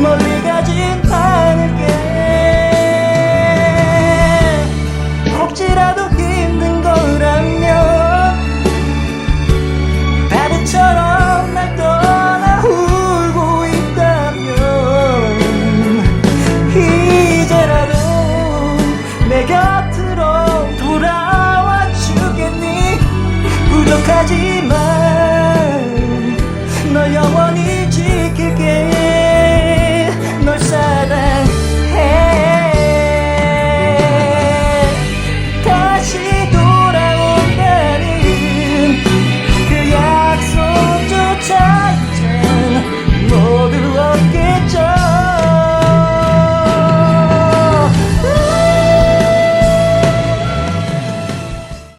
멀리 가진 않을게 혹시라도 힘든 거라면 바보처럼 날 떠나 울고 있다면 이제라도 내 곁으로 돌아와 주겠니? 부족하지만